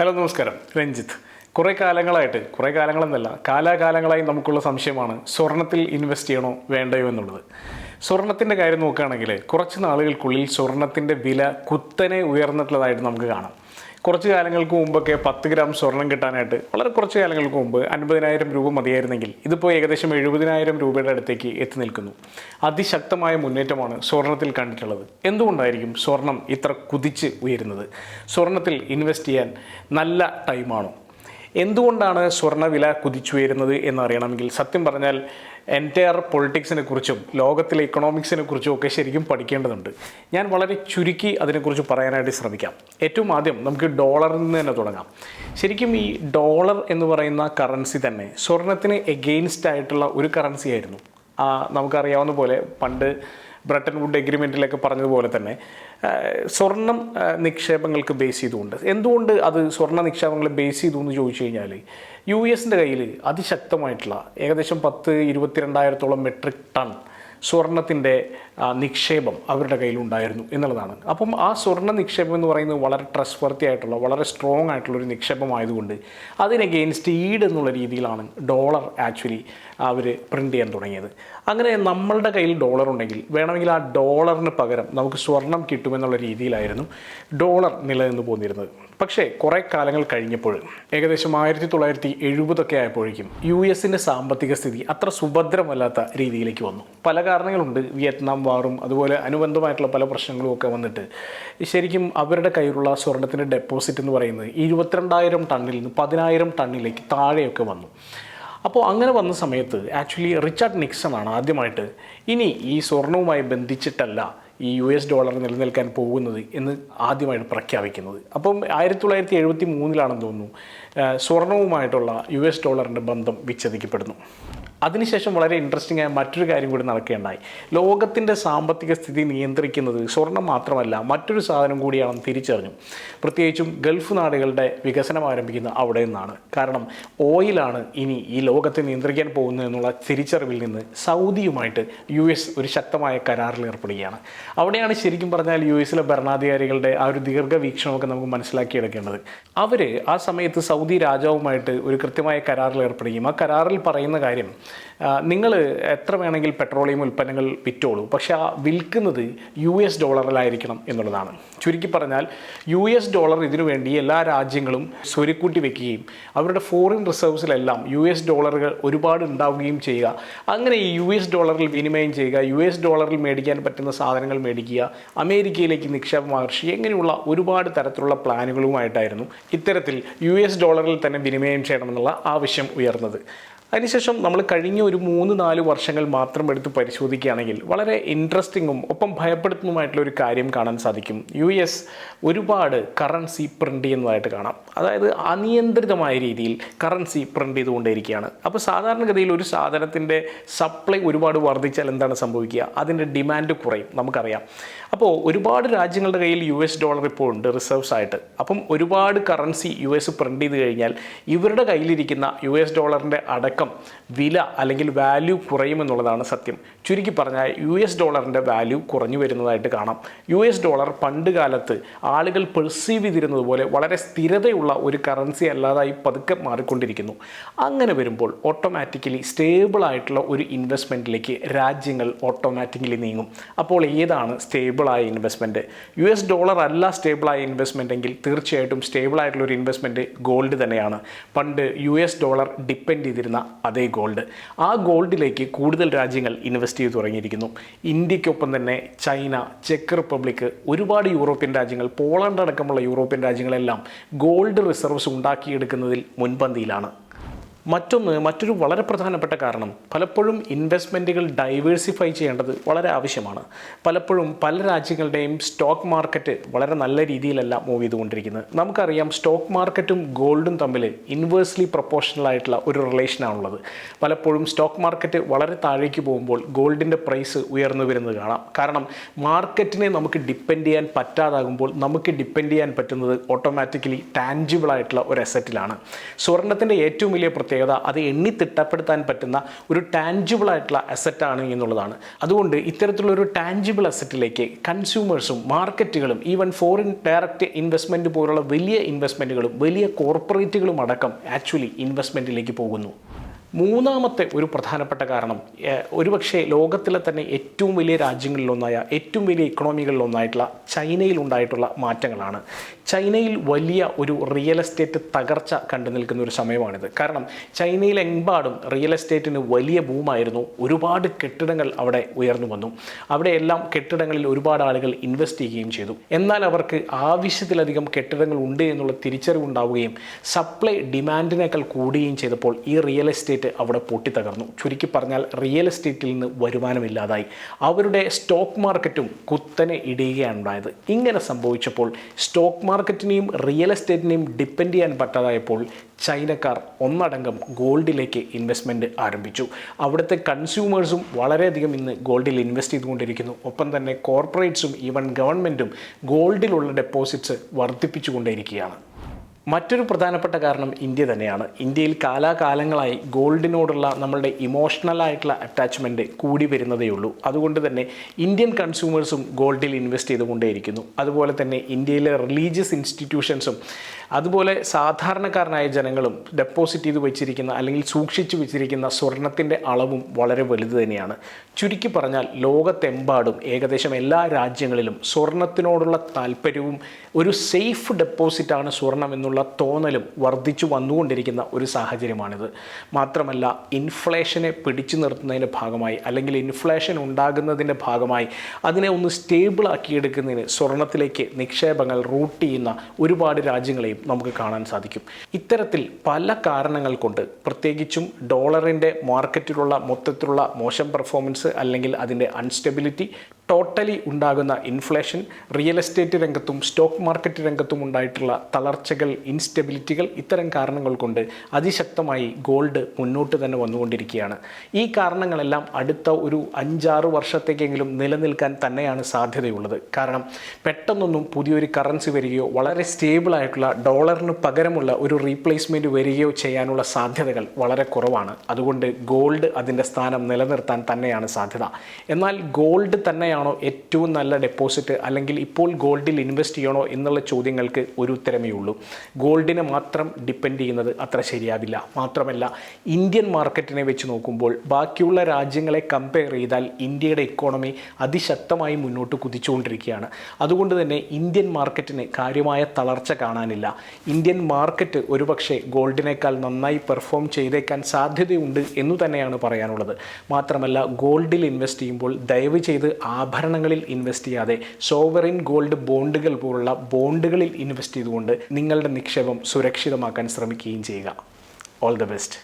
Hello നമസ്കാരം. രഞ്ജിത്ത്. കുറേ കാലങ്ങളായിട്ട് കുറേ കാലങ്ങളെന്നല്ല കാലാകാലങ്ങളായി നമുക്കുള്ള സംശയമാണ് സ്വർണത്തിൽ ഇൻവെസ്റ്റ് ചെയ്യണോ വേണ്ടയോ എന്നുള്ളത്. സ്വർണത്തിന്റെ കാര്യം നോക്കുകയാണെങ്കിൽ കുറച്ച് നാളുകൾക്കുള്ളിൽ സ്വർണത്തിന്റെ വില കുത്തനെ ഉയർന്നിട്ടുള്ളതായിട്ട് നമുക്ക് കാണാം. കുറച്ച് കാലങ്ങൾക്ക് മുമ്പൊക്കെ പത്ത് ഗ്രാം സ്വർണം കിട്ടാനായിട്ട് വളരെ കുറച്ച് കാലങ്ങൾക്ക് മുമ്പ് അൻപതിനായിരം രൂപ മതിയായിരുന്നെങ്കിൽ ഇതിപ്പോൾ ഏകദേശം എഴുപതിനായിരം രൂപയുടെ അടുത്തേക്ക് എത്തി നിൽക്കുന്നു. അതിശക്തമായ മുന്നേറ്റമാണ് സ്വർണത്തിൽ കണ്ടിട്ടുള്ളത്. എന്തുകൊണ്ടായിരിക്കും സ്വർണം ഇത്ര കുതിച്ച് ഉയരുന്നത്? സ്വർണത്തിൽ ഇൻവെസ്റ്റ് ചെയ്യാൻ നല്ല ടൈമാണോ എന്തുകൊണ്ടാണ് സ്വർണവില കുതിച്ചുയരുന്നത് എന്നറിയണമെങ്കിൽ സത്യം പറഞ്ഞാൽ എന്റയർ പൊളിറ്റിക്സിനെ കുറിച്ചും ലോകത്തിലെ ഇക്കണോമിക്സിനെ കുറിച്ചും ഒക്കെ ശരിക്കും പഠിക്കേണ്ടതുണ്ട്. ഞാൻ വളരെ ചുരുക്കി അതിനെക്കുറിച്ച് പറയാനായിട്ട് ശ്രമിക്കാം. ഏറ്റവും ആദ്യം നമുക്ക് ഡോളറിൽ നിന്ന് തന്നെ തുടങ്ങാം. ശരിക്കും ഈ ഡോളർ എന്ന് പറയുന്ന കറൻസി തന്നെ സ്വർണത്തിന് എഗെയിൻസ്റ്റ് ആയിട്ടുള്ള ഒരു കറൻസി ആയിരുന്നു. നമുക്കറിയാവുന്ന പോലെ പണ്ട് ബ്രട്ടൻ വുഡ് എഗ്രിമെന്റിലൊക്കെ പറഞ്ഞതുപോലെ തന്നെ സ്വർണം നിക്ഷേപങ്ങൾക്ക് ബേസ് ചെയ്തുകൊണ്ട്. എന്തുകൊണ്ട് അത് സ്വർണ നിക്ഷേപങ്ങളെ ബേസ് ചെയ്തു എന്ന് ചോദിച്ചു കഴിഞ്ഞാൽ യു എസിന്റെ കയ്യിൽ അതിശക്തമായിട്ടുള്ള ഏകദേശം പത്ത് ഇരുപത്തിരണ്ടായിരത്തോളം മെട്രിക് ടൺ സ്വർണത്തിന്റെ നിക്ഷേപം അവരുടെ കയ്യിലുണ്ടായിരുന്നു എന്നുള്ളതാണ്. അപ്പം ആ സ്വർണ നിക്ഷേപം എന്ന് പറയുന്നത് വളരെ ട്രസ്റ്റ് വർത്തി ആയിട്ടുള്ള വളരെ സ്ട്രോങ് ആയിട്ടുള്ള ഒരു നിക്ഷേപമായതുകൊണ്ട് അതിന് അഗെയിൻസ്റ്റ് ഈഡ് എന്നുള്ള രീതിയിലാണ് ഡോളർ ആക്ച്വലി അവർ പ്രിന്റ് ചെയ്യാൻ തുടങ്ങിയത്. അങ്ങനെ നമ്മളുടെ കയ്യിൽ ഡോളർ ഉണ്ടെങ്കിൽ വേണമെങ്കിൽ ആ ഡോളറിന് പകരം നമുക്ക് സ്വർണം കിട്ടുമെന്നുള്ള രീതിയിലായിരുന്നു ഡോളർ നിലനിന്ന് പോന്നിരുന്നത്. പക്ഷേ കുറേ കാലങ്ങൾ കഴിഞ്ഞപ്പോൾ ഏകദേശം ആയിരത്തി തൊള്ളായിരത്തി എഴുപതൊക്കെ ആയപ്പോഴേക്കും യു എസിന്റെ സാമ്പത്തിക സ്ഥിതി അത്ര സുഭദ്രമല്ലാത്ത രീതിയിലേക്ക് വന്നു. പല കാരണങ്ങളുണ്ട്. വിയറ്റ്നാം വാറും അതുപോലെ അനുബന്ധമായിട്ടുള്ള പല പ്രശ്നങ്ങളും ഒക്കെ വന്നിട്ട്. ശരിക്കും അവരുടെ കയ്യിലുള്ള സ്വർണത്തിന്റെ ഡെപ്പോസിറ്റ് എന്ന് പറയുന്നത് ഇരുപത്തിരണ്ടായിരം ടണ്ണിൽ നിന്ന് പതിനായിരം ടണ്ണിലേക്ക് താഴെയൊക്കെ വന്നു. അപ്പോൾ അങ്ങനെ വന്ന സമയത്ത് ആക്ച്വലി റിച്ചാർഡ് നിക്സൺ ആണ് ആദ്യമായിട്ട് ഇനി ഈ സ്വർണവുമായി ബന്ധിച്ചിട്ടല്ല ഈ യു എസ് ഡോളർ നിലനിൽക്കാൻ പോകുന്നത് എന്ന് ആദ്യമായിട്ട് പ്രഖ്യാപിക്കുന്നത്. അപ്പം ആയിരത്തി തൊള്ളായിരത്തി എഴുപത്തി മൂന്നിലാണെന്ന് തോന്നുന്നു സ്വർണവുമായിട്ടുള്ള യു എസ് ഡോളറിന്റെ ബന്ധം വിച്ഛേദിക്കപ്പെടുന്നു. അതിനുശേഷം വളരെ ഇൻട്രസ്റ്റിംഗ് ആയ മറ്റൊരു കാര്യം കൂടി നടക്കുകയുണ്ടായി. ലോകത്തിന്റെ സാമ്പത്തിക സ്ഥിതി നിയന്ത്രിക്കുന്നത് സ്വർണം മാത്രമല്ല മറ്റൊരു സാധനം കൂടിയാണെന്ന് തിരിച്ചറിഞ്ഞു. പ്രത്യേകിച്ചും ഗൾഫ് നാടുകളുടെ വികസനം ആരംഭിക്കുന്ന അവിടെ നിന്നാണ്. കാരണം ഓയിലാണ് ഇനി ഈ ലോകത്തെ നിയന്ത്രിക്കാൻ പോകുന്നത് എന്നുള്ള തിരിച്ചറിവിൽ നിന്ന് സൗദിയുമായിട്ട് യു ഒരു ശക്തമായ കരാറിൽ ഏർപ്പെടുകയാണ്. അവിടെയാണ് ശരിക്കും പറഞ്ഞാൽ യു എസിലെ ഭരണാധികാരികളുടെ ആ ഒരു ദീർഘവീക്ഷണമൊക്കെ നമുക്ക് മനസ്സിലാക്കിയെടുക്കേണ്ടത്. അവർ ആ സമയത്ത് സൗദി രാജാവുമായിട്ട് ഒരു കൃത്യമായ കരാറിൽ ഏർപ്പെടുകയും ആ കരാറിൽ പറയുന്ന കാര്യം നിങ്ങൾ എത്ര വേണമെങ്കിൽ പെട്രോളിയം ഉൽപ്പന്നങ്ങൾ വിറ്റോളൂ പക്ഷേ ആ വിൽക്കുന്നത് യു എസ് ഡോളറിലായിരിക്കണം എന്നുള്ളതാണ്. ചുരുക്കി പറഞ്ഞാൽ യു എസ് ഡോളർ ഇതിനു വേണ്ടി എല്ലാ രാജ്യങ്ങളും സ്വരുക്കൂട്ടി വെക്കുകയും അവരുടെ ഫോറിൻ റിസർവ്സിലെല്ലാം യു എസ് ഡോളറുകൾ ഒരുപാട് ഉണ്ടാവുകയും ചെയ്യുക. അങ്ങനെ ഈ യു എസ് ഡോളറിൽ വിനിമയം ചെയ്യുക യു എസ് ഡോളറിൽ മേടിക്കാൻ പറ്റുന്ന സാധനങ്ങൾ മേടിക്കുക അമേരിക്കയിലേക്ക് നിക്ഷേപം ആകർഷിക്കുക ഇങ്ങനെയുള്ള ഒരുപാട് തരത്തിലുള്ള പ്ലാനുകളുമായിട്ടായിരുന്നു ഇത്തരത്തിൽ യു ഡോളറിൽ തന്നെ വിനിമയം ചെയ്യണമെന്നുള്ള ആവശ്യം ഉയർന്നത്. അതിനുശേഷം നമ്മൾ കഴിഞ്ഞ ഒരു മൂന്ന് നാല് വർഷങ്ങൾ മാത്രം എടുത്ത് പരിശോധിക്കുകയാണെങ്കിൽ വളരെ ഇൻട്രസ്റ്റിങ്ങും ഒപ്പം ഭയപ്പെടുത്തുന്നതുമായിട്ടുള്ള ഒരു കാര്യം കാണാൻ സാധിക്കും. യു എസ് ഒരുപാട് കറൻസി പ്രിന്റ് ചെയ്യുന്നതായിട്ട് കാണാം. അതായത് അനിയന്ത്രിതമായ രീതിയിൽ കറൻസി പ്രിന്റ് ചെയ്തുകൊണ്ടേയിരിക്കുകയാണ്. അപ്പോൾ സാധാരണഗതിയിൽ ഒരു സാധനത്തിന്റെ സപ്ലൈ ഒരുപാട് വർദ്ധിച്ചാൽ എന്താണ് സംഭവിക്കുക? അതിന്റെ ഡിമാൻഡ് കുറയും നമുക്കറിയാം. അപ്പോൾ ഒരുപാട് രാജ്യങ്ങളുടെ കയ്യിൽ യു എസ് ഡോളർ ഇപ്പോൾ ഉണ്ട് റിസർവ്സ് ആയിട്ട്. അപ്പം ഒരുപാട് കറൻസി യു എസ് പ്രിന്റ് ചെയ്ത് കഴിഞ്ഞാൽ ഇവരുടെ കയ്യിലിരിക്കുന്ന യു എസ് ഡോളറിന്റെ അടക്കം വില അല്ലെങ്കിൽ വാല്യൂ കുറയുമെന്നുള്ളതാണ് സത്യം. ചുരുക്കി പറഞ്ഞാൽ യു എസ് ഡോളറിന്റെ വാല്യൂ കുറഞ്ഞു വരുന്നതായിട്ട് കാണാം. യു എസ് ഡോളർ പണ്ട് കാലത്ത് ആളുകൾ പെർസീവ് ചെയ്തിരുന്നത് പോലെ വളരെ സ്ഥിരതയുള്ള ഒരു കറൻസി അല്ലാതായി പതുക്കെ മാറിക്കൊണ്ടിരിക്കുന്നു. അങ്ങനെ വരുമ്പോൾ ഓട്ടോമാറ്റിക്കലി സ്റ്റേബിൾ ആയിട്ടുള്ള ഒരു ഇൻവെസ്റ്റ്മെന്റിലേക്ക് രാജ്യങ്ങൾ ഓട്ടോമാറ്റിക്കലി നീങ്ങും. അപ്പോൾ ഏതാണ് സ്റ്റേബിളായ ഇൻവെസ്റ്റ്മെന്റ് യു എസ് ഡോളർ അല്ല സ്റ്റേബിളായ ഇൻവെസ്റ്റ്മെന്റ് എങ്കിൽ തീർച്ചയായിട്ടും സ്റ്റേബിളായിട്ടുള്ള ഒരു ഇൻവെസ്റ്റ്മെന്റ് ഗോൾഡ് തന്നെയാണ്. പണ്ട് യു എസ് ഡോളർ ഡിപ്പെൻഡ് ചെയ്തിരുന്ന അതേ ഗോൾഡ്. ആ ഗോൾഡിലേക്ക് കൂടുതൽ രാജ്യങ്ങൾ ഇൻവെസ്റ്റ് ചെയ്തു തുടങ്ങിയിരിക്കുന്നു. ഇന്ത്യക്കൊപ്പം തന്നെ ചൈന ചെക്ക് റിപ്പബ്ലിക് ഒരുപാട് യൂറോപ്യൻ രാജ്യങ്ങൾ പോളണ്ട് അടക്കമുള്ള യൂറോപ്യൻ രാജ്യങ്ങളെല്ലാം ഗോൾഡ് റിസർവ്സ് ഉണ്ടാക്കിയെടുക്കുന്നതിൽ മുൻപന്തിയിലാണ്. മറ്റൊന്ന് മറ്റൊരു വളരെ പ്രധാനപ്പെട്ട കാരണം. പലപ്പോഴും ഇൻവെസ്റ്റ്മെന്റുകൾ ഡൈവേഴ്സിഫൈ ചെയ്യേണ്ടത് വളരെ ആവശ്യമാണ്. പലപ്പോഴും പല രാജ്യങ്ങളുടെയും സ്റ്റോക്ക് മാർക്കറ്റ് വളരെ നല്ല രീതിയിലല്ല മൂവ് ചെയ്തുകൊണ്ടിരിക്കുന്നത്. നമുക്കറിയാം സ്റ്റോക്ക് മാർക്കറ്റും ഗോൾഡും തമ്മിൽ ഇൻവേഴ്സ്ലി പ്രൊപ്പോർഷണൽ ആയിട്ടുള്ള ഒരു റിലേഷനാണുള്ളത് പലപ്പോഴും സ്റ്റോക്ക് മാർക്കറ്റ് വളരെ താഴേക്ക് പോകുമ്പോൾ ഗോൾഡിന്റെ പ്രൈസ് ഉയർന്നു വരുന്നത് കാണാം. കാരണം മാർക്കറ്റിനെ നമുക്ക് ഡിപ്പെൻഡ് ചെയ്യാൻ പറ്റാതാകുമ്പോൾ നമുക്ക് ഡിപ്പെൻഡ് ചെയ്യാൻ പറ്റുന്നത് ഓട്ടോമാറ്റിക്കലി ടാൻജിബിൾ ആയിട്ടുള്ള ഒരു അസറ്റിലാണ് സ്വർണത്തിന്റെ ഏറ്റവും വലിയ പ്രത്യേകത പ്രത്യേകത അത് എണ്ണി തിട്ടപ്പെടുത്താൻ പറ്റുന്ന ഒരു ടാൻജിബിൾ ആയിട്ടുള്ള അസറ്റാണ് എന്നുള്ളതാണ്. അതുകൊണ്ട് ഇത്തരത്തിലുള്ള ഒരു ടാഞ്ചിബിൾ അസറ്റിലേക്ക് കൺസ്യൂമേഴ്സും മാർക്കറ്റുകളും ഈവൻ ഫോറിൻ ഡയറക്റ്റ് ഇൻവെസ്റ്റ്മെന്റ് പോലുള്ള വലിയ ഇൻവെസ്റ്റ്മെന്റുകളും വലിയ കോർപ്പറേറ്റുകളും അടക്കം ആക്ച്വലി ഇൻവെസ്റ്റ്മെന്റിലേക്ക് പോകുന്നു. മൂന്നാമത്തെ ഒരു പ്രധാനപ്പെട്ട കാരണം ഒരുപക്ഷെ ലോകത്തിലെ തന്നെ ഏറ്റവും വലിയ രാജ്യങ്ങളിലൊന്നായ ഏറ്റവും വലിയ ഇക്കണോമികളിലൊന്നായിട്ടുള്ള ചൈനയിൽ ഉണ്ടായിട്ടുള്ള മാറ്റങ്ങളാണ്. ചൈനയിൽ വലിയ ഒരു റിയൽ എസ്റ്റേറ്റ് തകർച്ച കണ്ടു നിൽക്കുന്ന ഒരു സമയമാണിത്. കാരണം ചൈനയിലെമ്പാടും റിയൽ എസ്റ്റേറ്റിന് വലിയ ബൂമായിരുന്നു ഒരുപാട് കെട്ടിടങ്ങൾ അവിടെ ഉയർന്നു വന്നു. അവിടെയെല്ലാം കെട്ടിടങ്ങളിൽ ഒരുപാട് ആളുകൾ ഇൻവെസ്റ്റ് ചെയ്യുകയും ചെയ്തു. എന്നാൽ അവർക്ക് ആവശ്യത്തിലധികം കെട്ടിടങ്ങൾ ഉണ്ട് എന്നുള്ള തിരിച്ചറിവുണ്ടാവുകയും സപ്ലൈ ഡിമാൻഡിനേക്കാൾ കൂടുകയും ചെയ്തപ്പോൾ ഈ റിയൽ എസ്റ്റേറ്റ് അവിടെ പൊട്ടിത്തകർന്നു. ചുരുക്കി പറഞ്ഞാൽ റിയൽ എസ്റ്റേറ്റിൽ നിന്ന് വരുമാനമില്ലാതായി. അവരുടെ സ്റ്റോക്ക് മാർക്കറ്റും കുത്തനെ ഇടിയുകയാണ് ഉണ്ടായത്. ഇങ്ങനെ സംഭവിച്ചപ്പോൾ സ്റ്റോക്ക് മാർക്കറ്റിനെയും റിയൽ എസ്റ്റേറ്റിനെയും ഡിപ്പെൻഡ് ചെയ്യാൻ പറ്റാതായപ്പോൾ ചൈനക്കാർ ഒന്നടങ്കം ഗോൾഡിലേക്ക് ഇൻവെസ്റ്റ്മെന്റ് ആരംഭിച്ചു. അവിടുത്തെ കൺസ്യൂമേഴ്സും വളരെയധികം ഇന്ന് ഗോൾഡിൽ ഇൻവെസ്റ്റ് ചെയ്തുകൊണ്ടിരിക്കുന്നു. ഒപ്പം തന്നെ കോർപ്പറേറ്റ്സും ഈവൻ ഗവൺമെന്റും ഗോൾഡിലുള്ള ഡെപ്പോസിറ്റ്സ് വർദ്ധിപ്പിച്ചുകൊണ്ടേയിരിക്കുകയാണ്. മറ്റൊരു പ്രധാനപ്പെട്ട കാരണം ഇന്ത്യ തന്നെയാണ്. ഇന്ത്യയിൽ കാലാകാലങ്ങളായി ഗോൾഡിനോടുള്ള നമ്മളുടെ ഇമോഷണൽ ആയിട്ടുള്ള അറ്റാച്ച്മെന്റ് കൂടി വരുന്നതേ ഉള്ളൂ. അതുകൊണ്ട് തന്നെ ഇന്ത്യൻ കൺസ്യൂമേഴ്സും ഗോൾഡിൽ ഇൻവെസ്റ്റ് ചെയ്തുകൊണ്ടേയിരിക്കുന്നു. അതുപോലെ തന്നെ ഇന്ത്യയിലെ റിലീജിയസ് ഇൻസ്റ്റിറ്റ്യൂഷൻസും അതുപോലെ സാധാരണക്കാരനായ ജനങ്ങളും ഡെപ്പോസിറ്റ് ചെയ്ത് വെച്ചിരിക്കുന്ന അല്ലെങ്കിൽ സൂക്ഷിച്ചു വെച്ചിരിക്കുന്ന സ്വർണത്തിന്റെ അളവും വളരെ വലുത് തന്നെയാണ്. ചുരുക്കി പറഞ്ഞാൽ ലോകത്തെമ്പാടും ഏകദേശം എല്ലാ രാജ്യങ്ങളിലും സ്വർണത്തിനോടുള്ള താല്പര്യവും ഒരു സേഫ് ഡെപ്പോസിറ്റാണ് സ്വർണം എന്നുള്ള തോന്നലും വർദ്ധിച്ചു വന്നുകൊണ്ടിരിക്കുന്ന ഒരു സാഹചര്യമാണിത്. മാത്രമല്ല ഇൻഫ്ലേഷനെ പിടിച്ചു നിർത്തുന്നതിന്റെ ഭാഗമായി അല്ലെങ്കിൽ ഇൻഫ്ലേഷൻ ഉണ്ടാകുന്നതിന്റെ ഭാഗമായി അതിനെ ഒന്ന് സ്റ്റേബിൾ ആക്കിയെടുക്കുന്നതിന് സ്വർണത്തിലേക്ക് നിക്ഷേപങ്ങൾ റൂട്ട് ചെയ്യുന്ന ഒരുപാട് രാജ്യങ്ങളെയും നമുക്ക് കാണാൻ സാധിക്കും. ഇത്തരത്തിൽ പല കാരണങ്ങൾ കൊണ്ട് പ്രത്യേകിച്ചും ഡോളറിന്റെ മാർക്കറ്റിലുള്ള മൊത്തത്തിലുള്ള മോശം പെർഫോമൻസ് അല്ലെങ്കിൽ അതിന്റെ അൺസ്റ്റെബിലിറ്റി ടോട്ടലി ഉണ്ടാകുന്ന ഇൻഫ്ലേഷൻ റിയൽ എസ്റ്റേറ്റ് രംഗത്തും സ്റ്റോക്ക് മാർക്കറ്റ് രംഗത്തും ഉണ്ടായിട്ടുള്ള തളർച്ചകൾ ഇൻസ്റ്റെബിലിറ്റികൾ ഇത്തരം കാരണങ്ങൾ കൊണ്ട് അതിശക്തമായി ഗോൾഡ് മുന്നോട്ട് തന്നെ വന്നുകൊണ്ടിരിക്കുകയാണ്. ഈ കാരണങ്ങളെല്ലാം അടുത്ത ഒരു അഞ്ചാറ് വർഷത്തേക്കെങ്കിലും നിലനിൽക്കാൻ തന്നെയാണ് സാധ്യതയുള്ളത്. കാരണം പെട്ടെന്നൊന്നും പുതിയൊരു കറൻസി വരികയോ വളരെ സ്റ്റേബിൾ ആയിട്ടുള്ള ഡോളറിന് പകരമുള്ള ഒരു റീപ്ലേസ്മെന്റ് വരികയോ ചെയ്യാനുള്ള സാധ്യതകൾ വളരെ കുറവാണ്. അതുകൊണ്ട് ഗോൾഡ് അതിന്റെ സ്ഥാനം നിലനിർത്താൻ തന്നെയാണ് സാധ്യത. എന്നാൽ ഗോൾഡ് തന്നെയാണോ ഏറ്റവും നല്ല ഡെപ്പോസിറ്റ് അല്ലെങ്കിൽ ഇപ്പോൾ ഗോൾഡിൽ ഇൻവെസ്റ്റ് ചെയ്യണോ എന്നുള്ള ചോദ്യങ്ങൾക്ക് ഒരു ഉത്തരമേ ഉള്ളൂ. ഗോൾഡിനെ മാത്രം ഡിപ്പെൻഡ് ചെയ്യുന്നത് അത്ര ശരിയാവില്ല. മാത്രമല്ല ഇന്ത്യൻ മാർക്കറ്റിനെ വെച്ച് നോക്കുമ്പോൾ ബാക്കിയുള്ള രാജ്യങ്ങളെ കമ്പയർ ചെയ്താൽ ഇന്ത്യയുടെ ഇക്കോണമി അതിശക്തമായി മുന്നോട്ട് കുതിച്ചുകൊണ്ടിരിക്കുകയാണ്. അതുകൊണ്ട് തന്നെ ഇന്ത്യൻ മാർക്കറ്റിന് കാര്യമായ തളർച്ച കാണാനില്ല. ഇന്ത്യൻ മാർക്കറ്റ് ഒരുപക്ഷെ ഗോൾഡിനേക്കാൾ നന്നായി പെർഫോം ചെയ്തേക്കാൻ സാധ്യതയുണ്ട് എന്നു തന്നെയാണ് പറയാനുള്ളത്. മാത്രമല്ല ഗോൾഡിൽ ഇൻവെസ്റ്റ് ചെയ്യുമ്പോൾ ദയവ് ചെയ്ത് ആഭരണങ്ങളിൽ ഇൻവെസ്റ്റ് ചെയ്യാതെ സോവറിൻ ഗോൾഡ് ബോണ്ടുകൾ പോലുള്ള ബോണ്ടുകളിൽ ഇൻവെസ്റ്റ് ചെയ്തുകൊണ്ട് നിങ്ങളുടെ നിക്ഷേപം സുരക്ഷിതമാക്കാൻ ശ്രമിക്കുകയും ചെയ്യുക. All the best